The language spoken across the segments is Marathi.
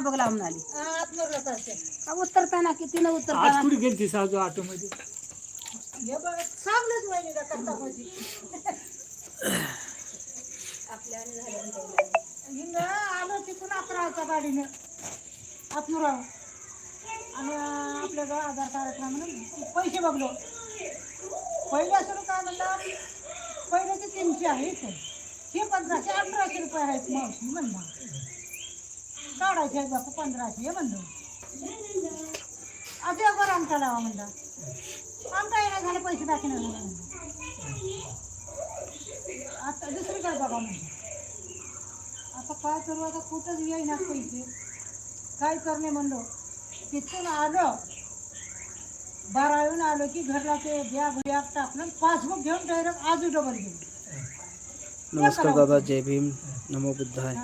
बघ लावून आली. का उतरताना किती न आज उतरताना कुठे गेलती साजू ऑटो मध्ये हे हिंग आलो तिथून अकराच्या गाडीने. आत्मराव आणि आपल्याला आधार कार्ड म्हणून पैसे बघलो. पहिले असं काय म्हणलं पहिले ते तीनशे आहे इथे. हे पंधराशे अठराशे रुपये आहेत मावशी म्हणला. काढायचे बापू पंधराशे. म्हणलं. असे बरं आमचा लावा म्हणलं. आमचा येणं झालं पैसे दाखवणार म्हणलं आता दुसरीकडे बघा म्हणजे आता काय करू आता कुठंच येईना पैसे. काय करणे म्हणलो. तिथून आलो. बारा येऊन आलो की घरला ते बॅग बॅग टाकलं पासबुक घेऊन डायरेक्ट आजू डबल गेलो. नमस्कार दादा जय भीम. नमो बुद्धाय.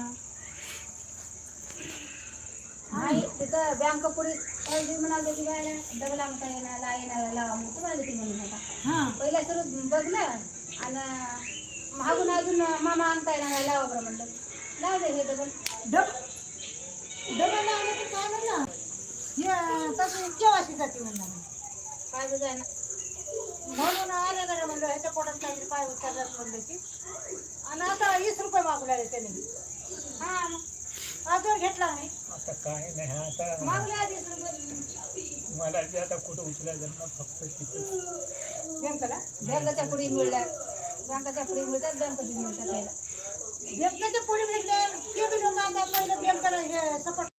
नाही तिथं बँक पुढे म्हणाले की बायला डबल आमचा येणार ला येणार लावा मग तुम्हाला ती म्हणून होता. हां. पहिल्या सुरू बघलं आणि मागून अजून मामा आणता येणार लावा बरं म्हणलं. लाव दे हे डबल डब डबल लावलं की काय म्हणलं? हे तसं केवाशीसाठी म्हणलं? मी. काय बघ ना. म्हणून आले ना म्हणलं ह्याच्या पोटात काहीतरी पाय उचलल्यात म्हणलं की. आणि आता वीस रुपये मागू लागले त्याने. हा. आजवर घेतला नाही आता काय नाही आता मला जे आता कुठं उचलायचं ना फक्त तिथं बँकेला? बँकेच्या पुढे मिळल्या. बँकेच्या पुढे मिळतात बँकेची मिळतात. बँकेच्या पुढे भेटले ते बी लोक आता पहिलं बँकेला हे सपोर्ट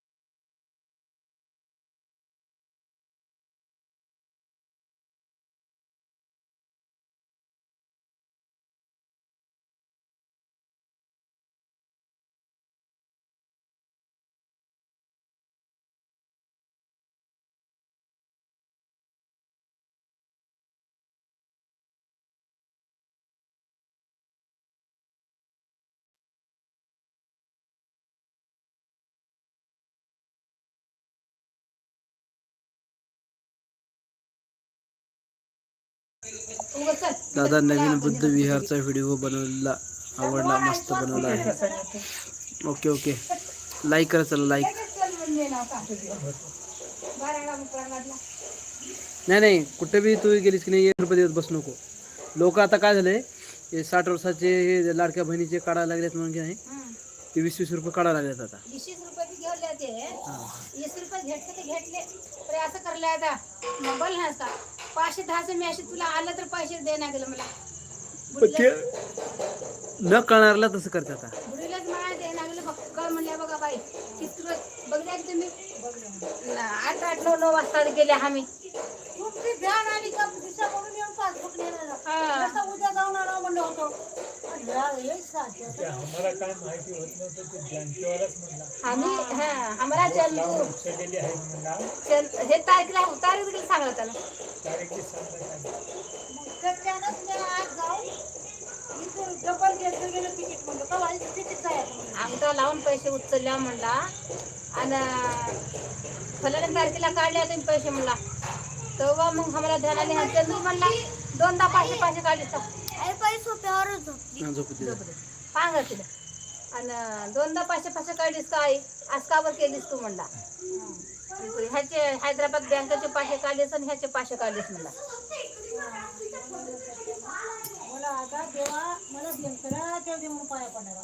दादा नवीन बुद्ध विहारचा व्हिडिओ बनवला. आवडला मस्त बनवला आहे. Okay okay. लाईक करा चला लाईक नाही नाही कुठे बी तू गेलीस की नाही एक रुपये देत बस नको. लोक आता काय झालंय हे साठ वर्षाचे हे लाडक्या बहिणीचे काढायला लागलेत म्हणून की नाही ते वीस वीस रुपये काढायला लागलेत आता. वीस रुपये घेतले तर घेतले. तर असं करले आता. मोबाईल नाही का पाचशे दहाचं मी असे तुला आलं तर पैसे देण्या गेलं मला. पण ते बुडीला- न कळणारला तसं करते आता. बुडीलाच मला गेलं बघ म्हणल्या बघा बाई चित्र बघल्या की तुम्ही? न- आठ आठ नऊ नऊ वाजता गेले आम्ही. तुमची ध्यान आली का दिशा म्हणून येऊन पासबुक नेलं उद्या जाऊन आलो म्हणलं होतो. आम्हाला काय माहिती होत नव्हतं ते म्हणला. आम्ही हा आम्हाला उचललेली आहे म्हणला. चल हे तारीखला तारीख सांगलं त्याला. तारीख गेलं आमचा लावून पैसे उचलल्या म्हणला. आणि फलाच्या तारखेला काढले तुम्ही पैसे म्हणला. तेव्हा मग आम्हाला ध्यानाने हात मी म्हणला. दोनदा पाचशे पाचशे काढले तर हा, झोपू दे. पांग तिला. आणि दोनदा पाचशे पाचशे काढलीस का आई? आज का बरं केलीस तू म्हणला. ह्याचे हैदराबाद बँकेचे पाचशे काढलेस आणि ह्याचे पाचशे काढलेस म्हणला. मला आता देवा मला तेव्हा दे म्हणून पाया पडायला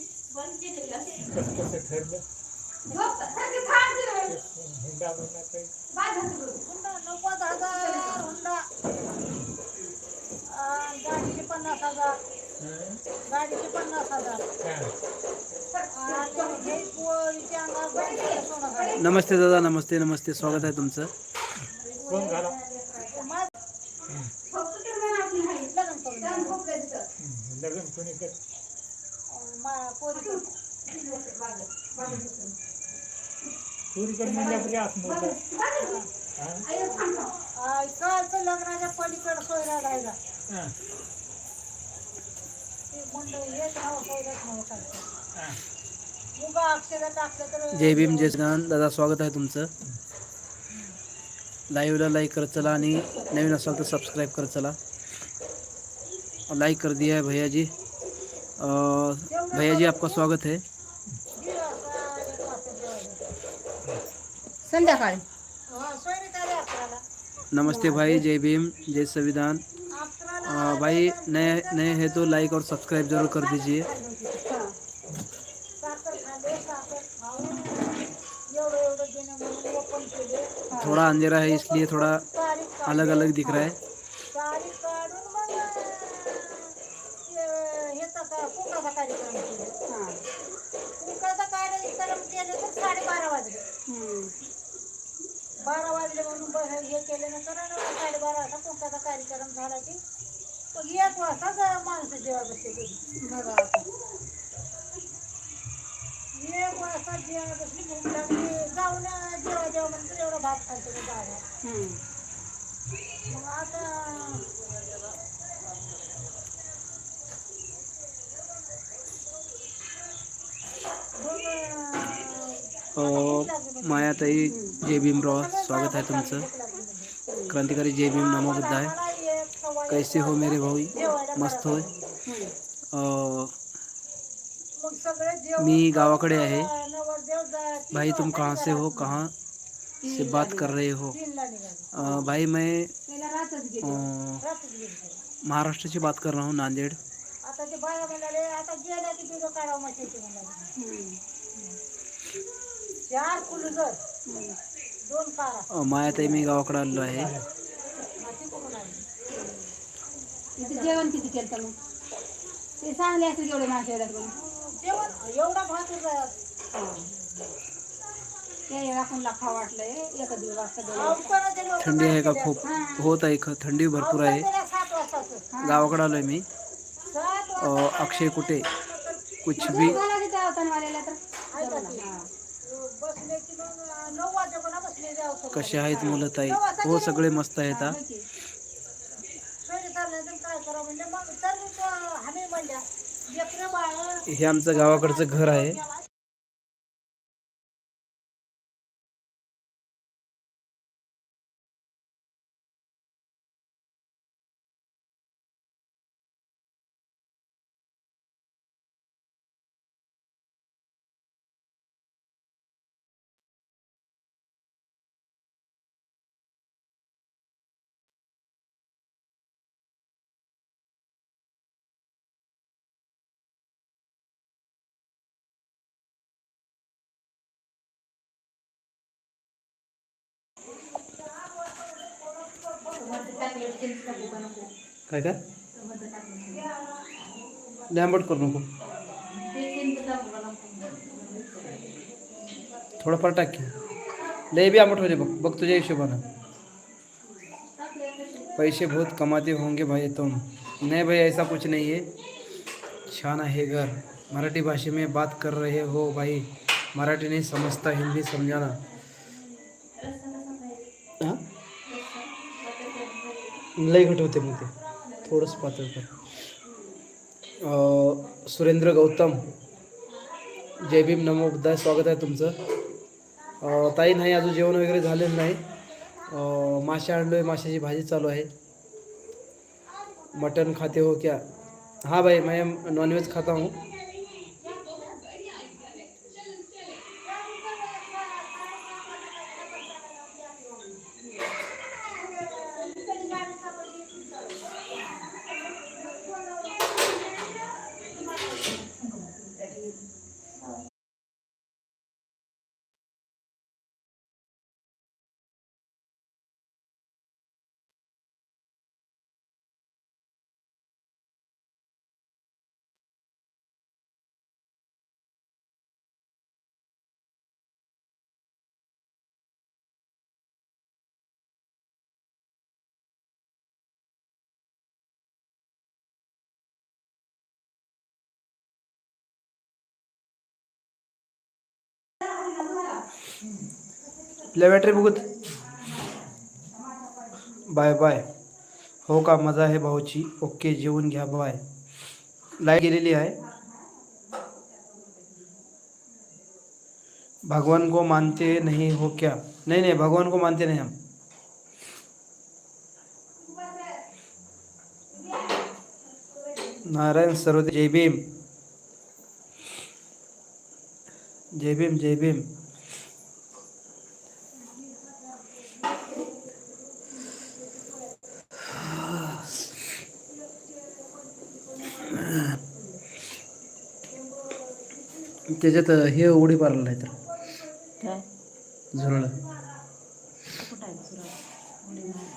कसं ठरलं हुंडा म्हणा काही हुंडा नव्वद हजार हुंडा अं, गाडीचे पन्नास हजार? गाडीचे पन्नास हजार. आणि हे पोळीचे अंगावर बँकेचं सोनं घालायचं. नमस्ते दादा नमस्ते नमस्ते स्वागत आहे तुमचं कोण माझं लग्न करून द्या. लग्न कोणी कर लग्नाच्या पलीकडे सोयरा राहिला हा, हा. जय भीम जय श्रीराम दादा स्वागत आहे तुमचं. लाईव्हला लाईक करत चला आणि नवीन असाल तर सबस्क्राईब करत चला. लाइक कर दिया है भैया जी अ, भैया जी आपका स्वागत है दीड वाजता, एक वाजता जेवायला. संध्याकाळी हा, सोयरीत आले अकराला. नमस्ते भाई जय भीम जय संविधान अकराला अ, भाई नए नए हैं तो लाइक और सब्सक्राइब जरूर कर दीजिए साखर खाल्ले, साखर खाऊन एवढं एवढं देणं म्हणून ओपन केले. थोड़ा अंधेरा है इसलिए थोड़ा तारीख काढली. अलग अलग दिख रहा है तारीख काढून मग ते ह्याचा का- कुंकाचा कार्यक्रम केला. कुंकाचा कार्यक्रम केले तर साडेबारा वाजले बारा वाजले म्हणून बस हे केल्यानंतर आणि साडेबारा वाजता कुंकाचा कार्यक्रम झाला की मग एक वाजता माणसं जेव्हा बसते घरी. एक वाजता जेव्हा बसली भूक लागली जाऊन जेव्हा जेव्हा म्हणतो एवढा भात खायचं ते बाहेर मग आता मग, अ, मायाताई जय भीमराव स्वागत आहे तुमचं. क्रांतिकारी जय भीम नमो बुद्ध आहे. कैसे हो मेरे भाई? मस्त होय. अ, मग सगळे जेवण मी गावाकडे आहे. भाई तुम कहाँ से हो? कहाँ से बात कर रहे हो. अ, भाई मैं. महाराष्ट्र से बात कर रहा हूँ नांदेड़. मायाताई मी गावाकडे आलेलो आहे. माती करून आली? तिथे जेवण किती केलं मग? ते चांगले असते जेवढे माणसं येतात म्हणून. जेवण? एवढा भात होता. ते राखूनला खा वाटलंय. एक दीड वाजता दोन अवकाळा ते लोकं थंडी आहे का? काय खूप केलं? होत आहे ख- थंडी भरपूर आहे. अवकाळा सात वाजताचं. गावाकडे आलोय मी. सात अ, वाजता. अक्षय कुठे? कुछ भी झाला तिथे अवतानवाल्याला तर ऐका की, बसले की मग नऊ वाजेपर्यंत बसले जाऊ कसे आहेत मुलं ताई? हो सगळे मस्त आहेत हे? आमचं गावाकडचं घर आहे. काय काय? लॅम्बट करू नको. थोडंफार टाक. लय बी आंबट होते बघ बघ तुझ्या हिशोबानं. पैसे बहुत कमाते होंगे भाई तुम. नहीं भाई, ऐसा कुछ नहीं है. छान आहे घर. मराठी भाषे में बात कर रहे हो भाई. मराठी नहीं समझता, हिंदी समझाना. हाँ? लय घट होते मग ते. थोडंच पातळ कर सुरेंद्र गौतम. जय भीम नमो बुद्धाय स्वागत आहे तुमचं. ताई नाही अजून जेवण वगैरे झालेलं नाही. मासे आणलो आहे माशाची भाजी चालू आहे. मटन खाते हो क्या? हाँ भाई मैं नॉनवेज खाता हूँ. लेवेटरी भुगत बाय बाय हो का मज़ा आहे भाऊची ओके, जेवून घया बाय लाइट गेलेली है। भगवान को मानते नहीं हो क्या? नहीं नहीं, भगवान को मानते नहीं हम। नारायण सरोदय जय भीम। जय भीम जय भीम। त्याच्यात हे उडी मारलं नाही तर काय? झुरळ. कुठं आहे दुसरं उडी मार.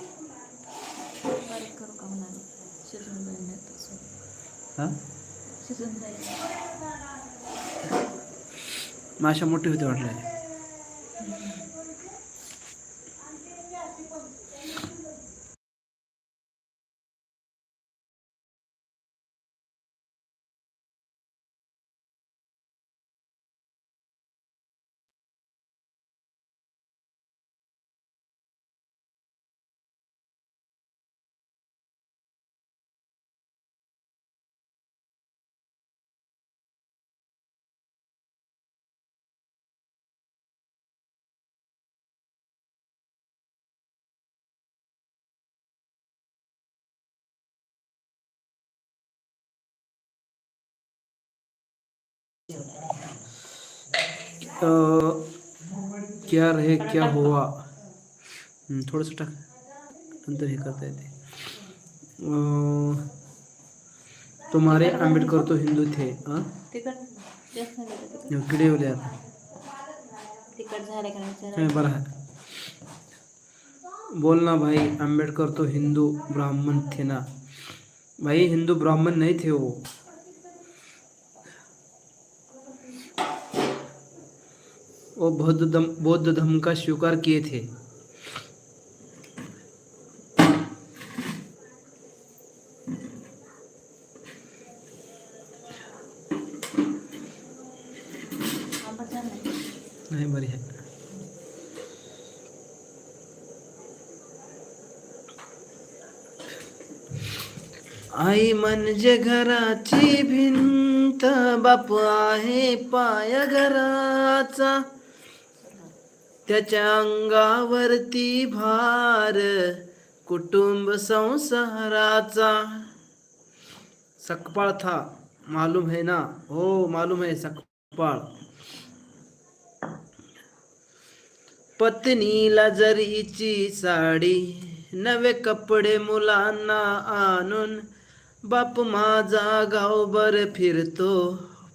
बारीक करू का म्हणाले? शिजून जाईल नाही तर सोड. हा? शिजून जाईल माशा मोठी होती वाटलं. अ, क्या रहे क्या हुआ? हम्म, थोडंसं टाक नंतर हे करता येते अ, तुम्हारे आंबेडकर तो हिंदू थे हाँ? तिखट जास्त झालं का तिखट किडे होले आता। तिखट झालं का नाही विचारा. नाही बरं आहे बोलना भाई आंबेडकर तो हिंदू ब्राह्मण थे ना। भाई हिंदू ब्राह्मण नहीं थे वो। वो बौद्ध बौद्ध धर्म का स्वीकार किए थे नाही. आहे आई म्हणजे घराची भिंत बाप आहे पाय घराचा त्याच्या अंगावरती भार कुटुंब संसाराचा. सकपाळ था मालूम है ना? हो मालूम है सकपाळ. पत्नीला जरीची साडी नवे कपडे मुलांना आणून बाप माझा गावभर फिरतो.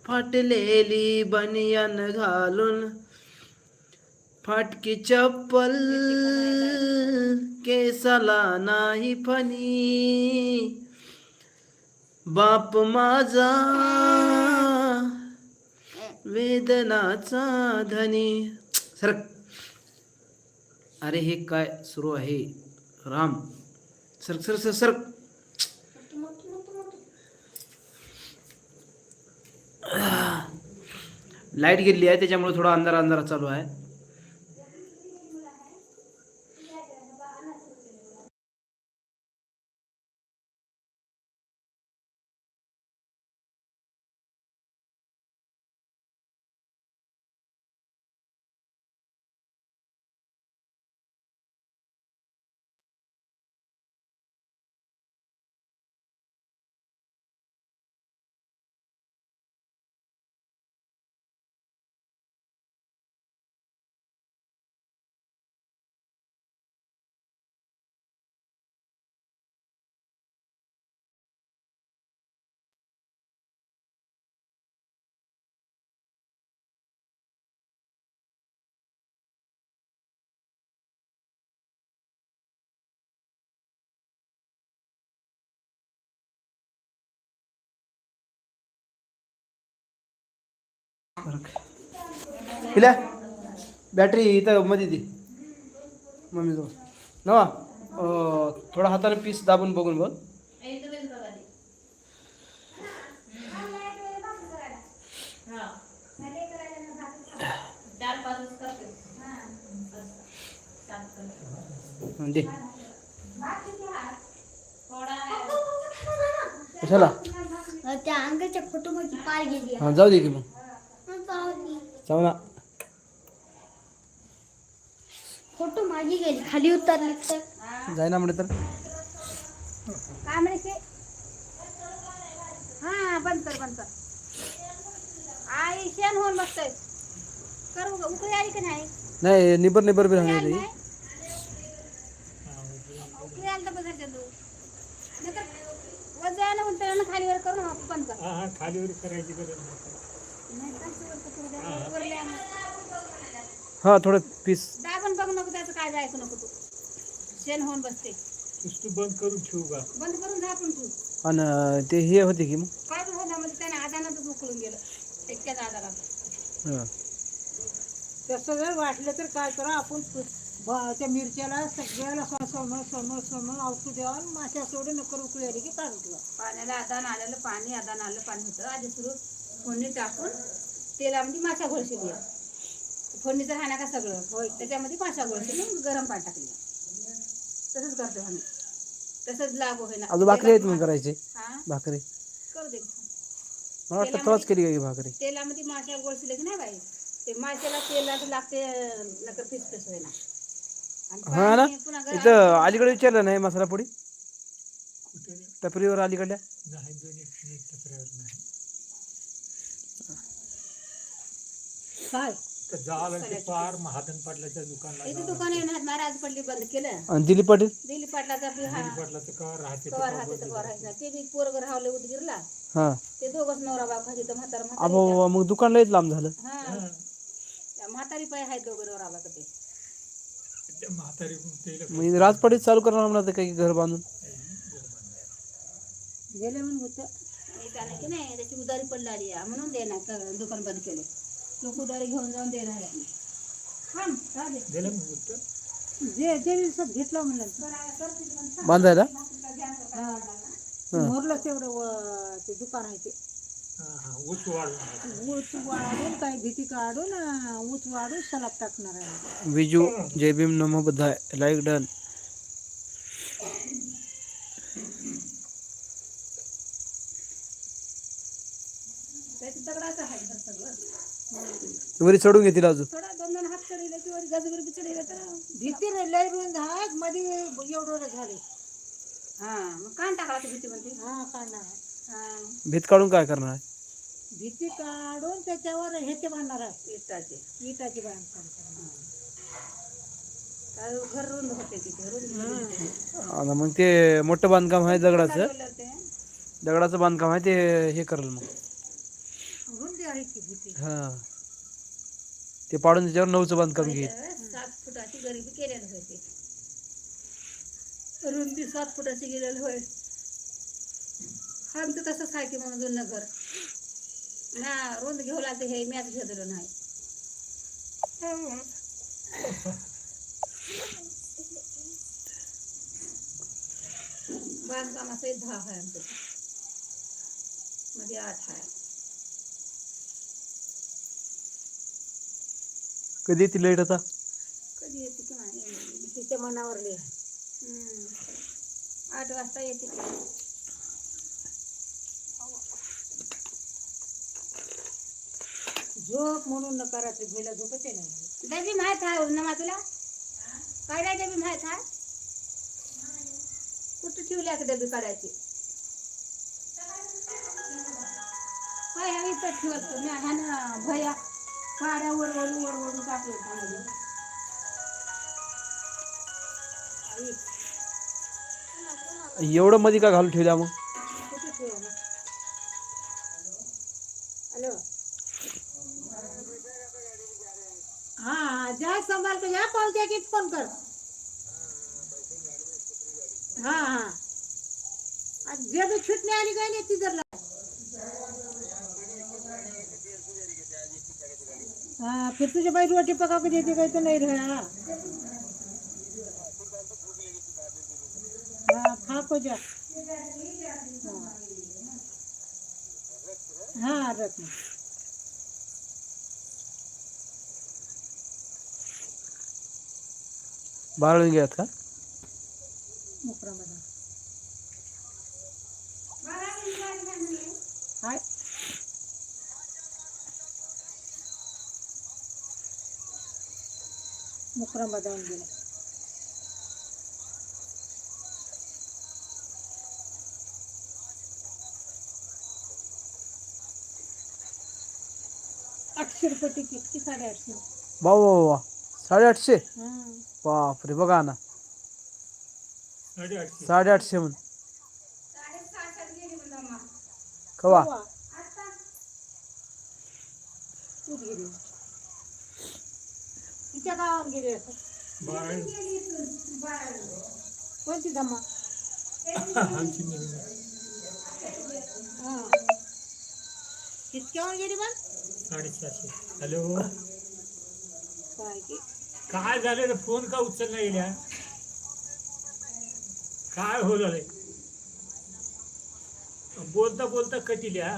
फाटलेली बनियान घालून फाटकी चप्पल केसाला नाही फनी बाप माझा वेदनाचा धनी. सरक अरे हे काय सुरू आहे? राम. सरक सर सर सरक लाइट गेली आहे त्याच्यामुळे थोडा अंधार अंधारा चालू आहे. पिल्या? बॅटरी इथं मध्ये दे. मम्मी जवळ. नवा. थोडा हाताने पीस दाबून बघून बघ दे. त्या अंगाच्या पाय गेली. जाऊ दे की मग. जाऊ ना. फोटो माझी गेली खाली उतरली तर जाय ना म्हणे तर. काय म्हणायचे हा बंद कर बंद कर. आई शेण होऊन बसतोय. कर उकळी आली की नाही? नाही निबर निबर बी राहणार नाही? उकळी आली तर तू नाहीतर वर करून मग बंद कर. खालीवर करायची गरज नाही. हां थोडं पीस दाबून बघ नको त्याचं काय जायचं नको तू. शेण होऊन बसते. नुसतं बंद करून ठेवू का बंद करून झापून तू. आणि ते हे होते की मग? काय बी होता म्हणजे त्याने आदानातच उकळून गेलं. इतक्याच आदानात. हां. तसं जर वाटलं तर काय करा आपण ब- त्या मिरच्याला सगळ्याला सम सम सम सम औषध द्यावं आणि माश्या सोडून नकर उकळी आली की काढून ठेवा. पाण्याला आदान आलेलं पाणी आदान आलेलं पाणी होतं. आधी सुरू फोडणी टाकून तेलामध्ये माशा घोळशिली फोडणीचं राहणार का सगळं? होय त्याच्यामध्ये माशा घोळशिली मग गरम पाणी टाकली तसंच करतो आम्ही. तसंच लागू होईना. अजून भाकरी आहेत मग करायचे? हा? भाकरी. करू दे. मला वाटतं तवाच केली का ही भाकरी? तेलामध्ये माशा गोळशिले की नाही बाई? ते माशाला तेलात लागते नकर पीस पीस होईना हा ना? इथं अलीकडे विचारलं नाही मसाला नाही. टपरीवर अलीकडल्या? नाही दोन एक एक टपऱ्यावर नाही काय तर ते पार पाटलाच्या इथे. दुकान महाराज पडली बंद केलं. आणि दिलीप पाटील? दिलीप पाटलाचा बी हा. पाटलाचं का राहते कवर राहते तर कवर राहायचं. ते बी पोरग राहले उदगीरला. हां. ते दोघच नवरा बाप खाली तर म्हातारा म्हातारी अबो मग दुकानला येत लांब झालं. हा. त्या म्हातारी पाय आहेत दोघं नवरा बाप ते. त्या म्हातारी मग राजपाडीत चालू करणार म्हणा काही घर बांधून. गेले म्हणून होतं. की नाही त्याची उदारी पडली आली आहे. म्हणून दे ना क- दुकान बंद केले. लोक उदारी घेऊन जाऊन दे राहिले थांब. दिलं जे जे दिवसात घेतलं म्हणलं. बांधायला? मोरलं तेवढं व- ते दुकान आहे ते. हा हा ऊस वाढून ऊस वाढून काही भीती काढून अं, ऊस वाढून सलाब टाकणार आहे. विजू जय भीम नमो बधाय लाईक डन त्याची दगडाचं आहे घर सगळं वरी चढून घेतील अजून. थोडा दोन दोन हात चढले की वर गजगर बी चढले तर. भीती नाही लय रुंद आहे मध्ये एवढं झाले. हा मग कान टाकायला ती भीती म्हणते. हा हा. भीत काढून काय करणार आहे? भीती काढून त्याच्यावर हे ते बांधणार आहे. इटाची. बांधकाम करणार. काय घर रुंद होते तिथे रुंद आणि मग ते मोठं बांधकाम आहे दगडाचं. ते दगडाचं बांधकाम आहे ते हे करेल मग. रुंदी आहे ती भीती. हां. ते पाडून त्याच्यावर नऊचं बांधकाम घेईल सात फुटाची गरिबी केल्या होती. रुंदी सात फुटाची गेलेली होय. आमचं तसंच आहे की म्हणून जुनं घर ना रुंद घेऊ लागते हे मॅच घेतलं नाही. बांधकामाचं दहा आहे आमचं. मध्ये आठ आहे. कधी येते लाइट आता? कधी येते की नाही? तिच्या. हम्म. आठ वाजता येते. झोप म्हणून नका रात्री भैला झोपच आहे नाही. डबी माहीत आहे उन्नमा तुला? काय नाही डबी माहीत आहे कुठं ठेवली आता डबी काढायची? काय हवी तर ठेवत मी ह्यानं भया. काड्या वर वर वर वर टाकले त्यामध्ये. एवढं मध्ये का घालून ठेवल्या मग? कुठे ठेवा मग हॅलो. हा हा जा संभाल या पावत्या की फोन कर. हा हा. आणि जे बी छुटणी आली काय नाही तिथं हाँ फिर तुझे भाई रोटी पका के देती गई तो नहीं रहा। हाँ खा को जा। हाँ रख गेलात का मुकरामध्ये हाय। मुकरामध्ये जाऊन गेले आठशे रुपये तिकीट की साडेआठशे वा वा वा साडेआठशे हां बापरे बघा ना साडेआठशे साडेआठशे म्हण कवा तिच्या गावात गेली कोणती आमची हां. कितक्यावर गेली पण? साडेसहाशे. हॅलो? काय की? काय झालं रे? फोन का उचलला गेल्या काय हो झालंय बोलता बोलता कटिल्या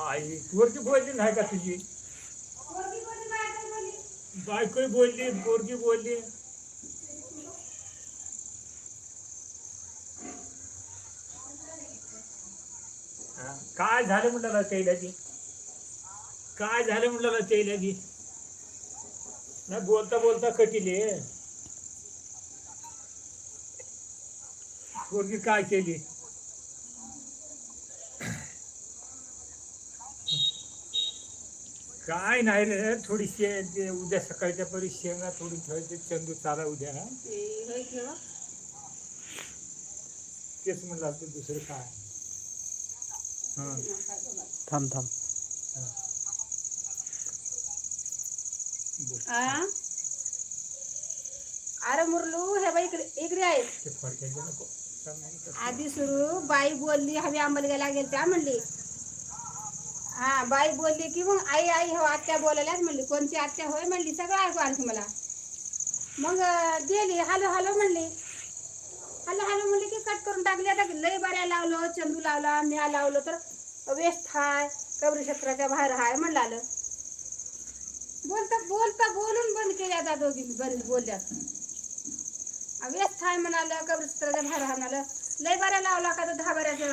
आई पोरगी बोलली नाही का तुझी? बायकोही बोलली पोरगी बोलली. हा, काय झालं म्हटलं कैलाची काय झालं म्हटलं कैलाची नाही बोलता बोलता कटिले. पोरगी काय केली? काय नाही रे थोडीशी ते उद्या सकाळच्या परी शेंगा थोडी ठेवायची चंदू चाला उद्या हा? किंवा तेच म्हणलं तू दुसरं काय? हा. थांब थांब? अरे मुरलू हे बाई इकडे इकडे आहे. ते फडक्याचे नको. आधी सुरू बाई बोलली हवी आंबलग्याला गेल त्या म्हणली. हा बाई बोलली की मग आई आई हो आत्या बोलायलाच म्हणली. कोणती आत्या होय म्हणली? सगळं ऐकू आणखी मला. मग गेली. हॅलो हॅलो म्हणली. हॅलो हॅलो म्हणली की कट करून टाकली. आता लय बऱ्या लावलं चंदू लावला म्या लावलं तर वेस्ट हाय कबरी क्षेत्राच्या बाहेर हाय म्हणलं आलं. बोलता बोलता बोलून बंद केल्या आता दोघी बरीच बोलल्या व्यस्त हाय म्हणालं कबरी क्षेत्राच्या बाहेर हाय म्हणालं. लय बऱ्या लावला का तर दहा बऱ्याच्या